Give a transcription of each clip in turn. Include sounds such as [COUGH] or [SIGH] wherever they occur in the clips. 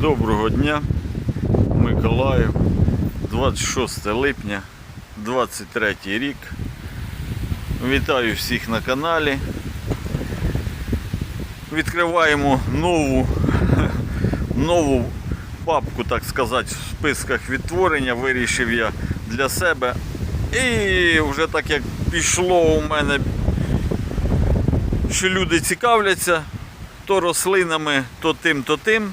Доброго дня, Миколаїв, 26 липня, 23 рік. Вітаю всіх на каналі. Відкриваємо нову, [LAUGHS] нову папку, так сказати, в списках відтворення. Вирішив я для себе. І вже так як пішло у мене, що люди цікавляться то рослинами, то тим, то тим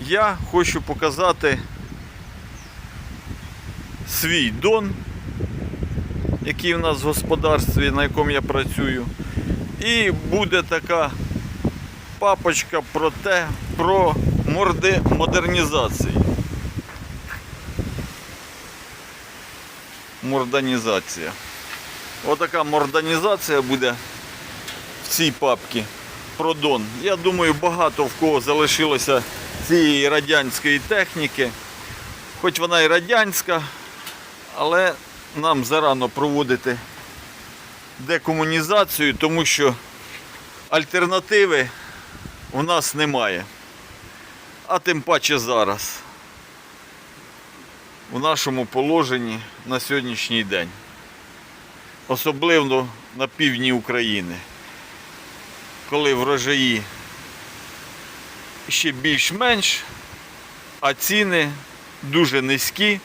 я хочу показати свій дон, який в нас в господарстві, на якому я працюю. І буде така папочка про те, про морди модернізації. Морданізація. Отака морданізація буде в цій папці про Дон. Я думаю, багато в кого залишилося цієї радянської техніки. Хоч вона і радянська, але нам зарано проводити декомунізацію, тому що альтернативи у нас немає. А тим паче зараз. У нашому положенні на сьогоднішній день. Особливо на півдні України коли врожаї ще більш-менш, а ціни дуже низькі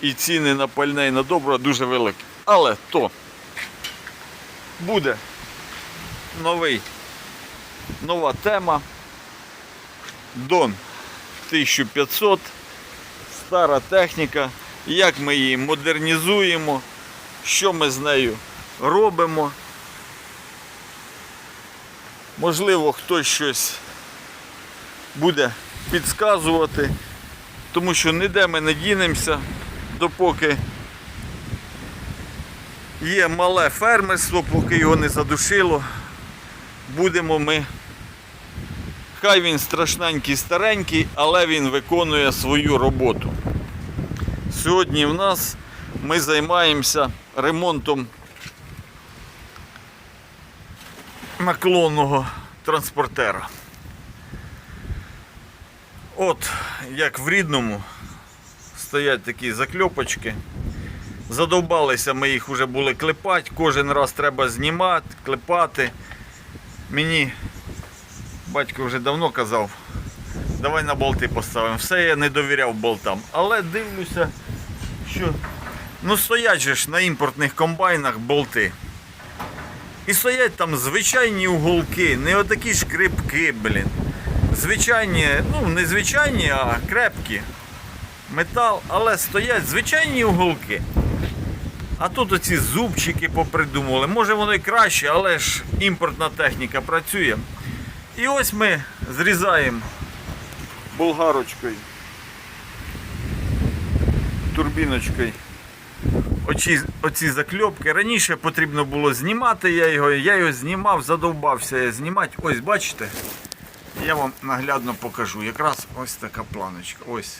і ціни на пальне і на добро дуже великі. Але то буде новий, нова тема. Дон 1500, стара техніка, як ми її модернізуємо, що ми з нею робимо. Можливо, хтось щось буде підказувати, тому що ніде ми не дінемося, допоки є мале фермерство, поки його не задушило, будемо ми. Хай він страшненький, старенький, але він виконує свою роботу. Сьогодні в нас ми займаємося ремонтом наклонного транспортера. От, як в рідному, стоять такі закльопочки. Задовбалися ми їх вже були клепати, кожен раз треба знімати, клепати. Мені батько вже давно казав, давай на болти поставимо. Все я не довіряв болтам. Але дивлюся, що ну стоять же ж на імпортних комбайнах болти. І стоять там звичайні уголки, не отакі шкрипки, блін. Звичайні, ну не звичайні, а крепкі. Метал, але стоять звичайні уголки. А тут оці зубчики попридумували. Може воно і краще, але ж імпортна техніка працює. І ось ми зрізаємо болгарочкою, турбіночкою оці, оці закльопки. Раніше потрібно було знімати я його, я його знімав, задовбався я знімати. Ось бачите, я вам наглядно покажу. Якраз ось така планочка. Ось.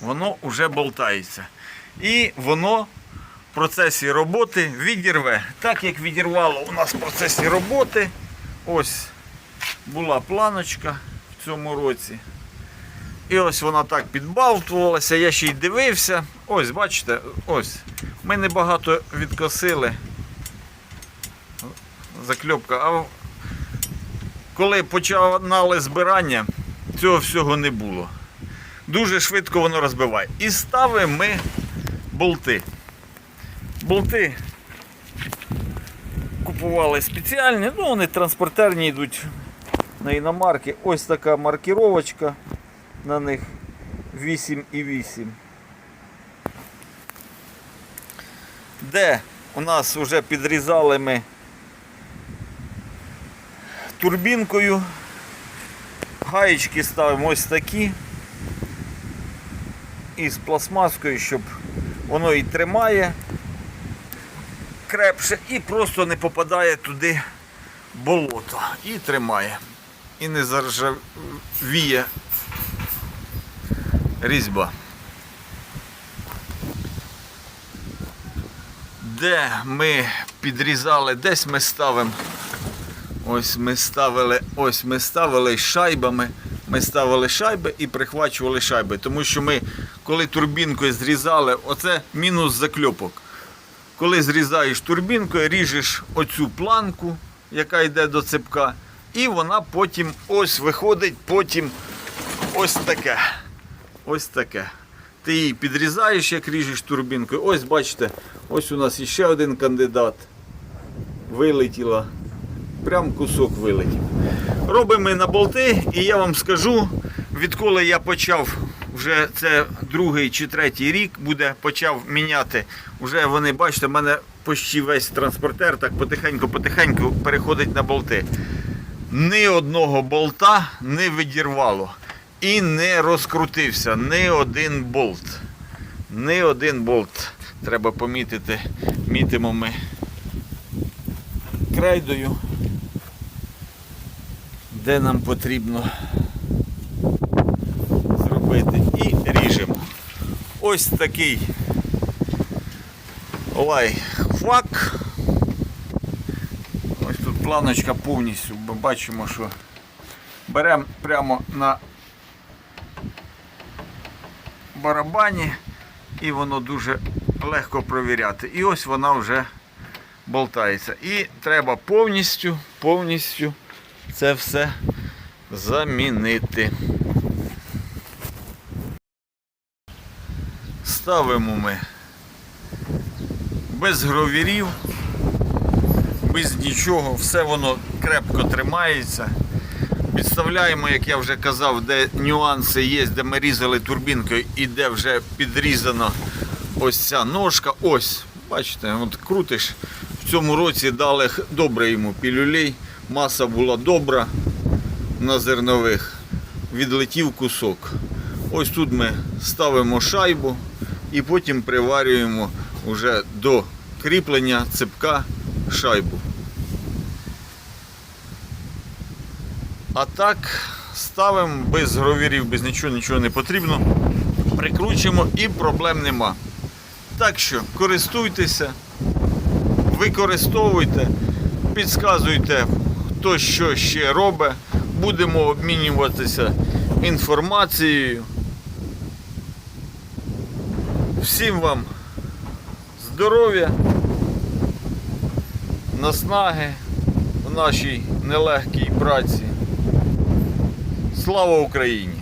Воно вже болтається. І воно в процесі роботи відірве. Так як відірвало у нас в процесі роботи, ось була планочка в цьому році. І ось вона так підбалтувалася, я ще й дивився. Ось, бачите, ось. Ми небагато відкосили. Закльопка. А коли починали збирання, цього всього не було. Дуже швидко воно розбиває. І ставимо ми болти. Болти купували спеціальні, ну вони транспортерні йдуть на іномарки. Ось така маркіровочка на них 8,8. Де у нас вже підрізали ми турбінкою. Гаєчки ставимо ось такі. І з пластмаскою, щоб воно і тримає крепше і просто не попадає туди болото. І тримає. І не заржавіє різьба. Де ми підрізали, десь ми ставимо Ось ми ставили, ось ми ставили шайбами. Ми ставили шайби і прихвачували шайби. Тому що ми, коли турбінкою зрізали, оце мінус закльопок. Коли зрізаєш турбінкою, ріжеш оцю планку, яка йде до цепка, і вона потім ось виходить, потім ось таке. Ось таке. Ти її підрізаєш, як ріжеш турбінкою. Ось бачите, ось у нас іще один кандидат. Вилетіла. Прям кусок вилетів. Робимо на болти, і я вам скажу, відколи я почав, вже це другий чи третій рік буде, почав міняти. Вже вони, бачите, в мене почти весь транспортер так потихеньку-потихеньку переходить на болти. Ні одного болта не відірвало. І не розкрутився ні один болт. Ні один болт. Треба помітити. Мітимо ми крейдою, де нам потрібно зробити. І ріжемо. Ось такий лайфхак. Ось тут планочка повністю. Ми бачимо, що беремо прямо на барабані і воно дуже легко провіряти. І ось вона вже болтається. І треба повністю, повністю це все замінити. Ставимо ми без гровірів, без нічого, все воно крепко тримається. Підставляємо, як я вже казав, де нюанси є, де ми різали турбінкою і де вже підрізана ось ця ножка. Ось, бачите, от крутиш. В цьому році дали добре йому пілюлей, маса була добра на зернових. Відлетів кусок. Ось тут ми ставимо шайбу і потім приварюємо вже до кріплення цепка шайбу. А так ставимо без гровірів, без нічого, нічого не потрібно. Прикручуємо і проблем нема. Так що користуйтеся, використовуйте, підказуйте, хто що ще робить. Будемо обмінюватися інформацією. Всім вам здоров'я, наснаги в нашій нелегкій праці. Слава Україні!